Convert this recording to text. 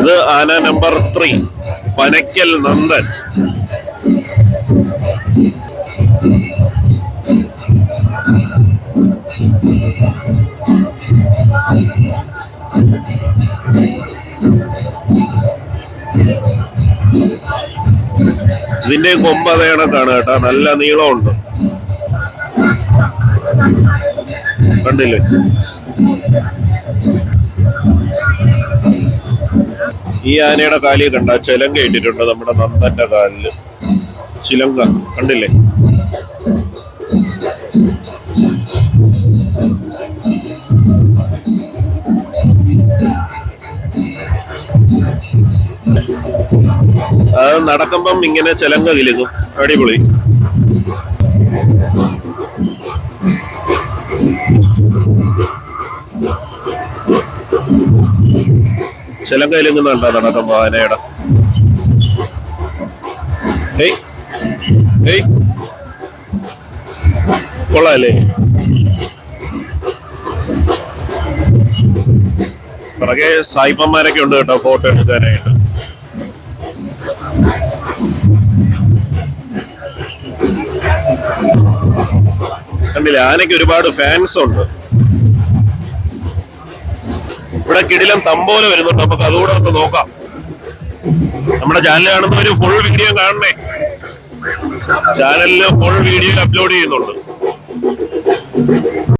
ഇത് ആന number three Panackal Nandan. ഇതിന്റെ കൊമ്പ് അതേ കണക്കാണ് കേട്ടോ നല്ല നീളമുണ്ട്. കണ്ടില്ലേ? ഈ ആനയുടെ കാലിൽ കണ്ട ചിലങ്ക ഇട്ടിട്ടുണ്ട് നമ്മുടെ നന്ദന്റെ കാലിൽ ചിലങ്ക കണ്ടില്ലേ? അത് നടക്കുമ്പം ഇങ്ങനെ ചിലങ്ക കിലുങ്ങും. അടിപൊളി. ചിലങ്ക ആനയുടെ ഏയ് ഏയ്. കൊള്ളാല്ലേ? പിറകെ സായിപ്പന്മാരൊക്കെ ഉണ്ട് കേട്ടോ ഫോട്ടോ എടുക്കാനായിട്ട്. കണ്ടില്ലേ? ആനയ്ക്ക് ഒരുപാട് ഫാൻസ് ഉണ്ട്. ഇവിടെ കിടിലം തമ്പോല വരുന്നുണ്ട്. നമുക്ക് അതുകൂടെ ഒന്ന് നോക്കാം. നമ്മുടെ ചാനൽ കാണുന്നവര് ഫുൾ വീഡിയോ കാണണേ. ചാനലിൽ ഫുൾ വീഡിയോ അപ്ലോഡ് ചെയ്യുന്നുണ്ട്.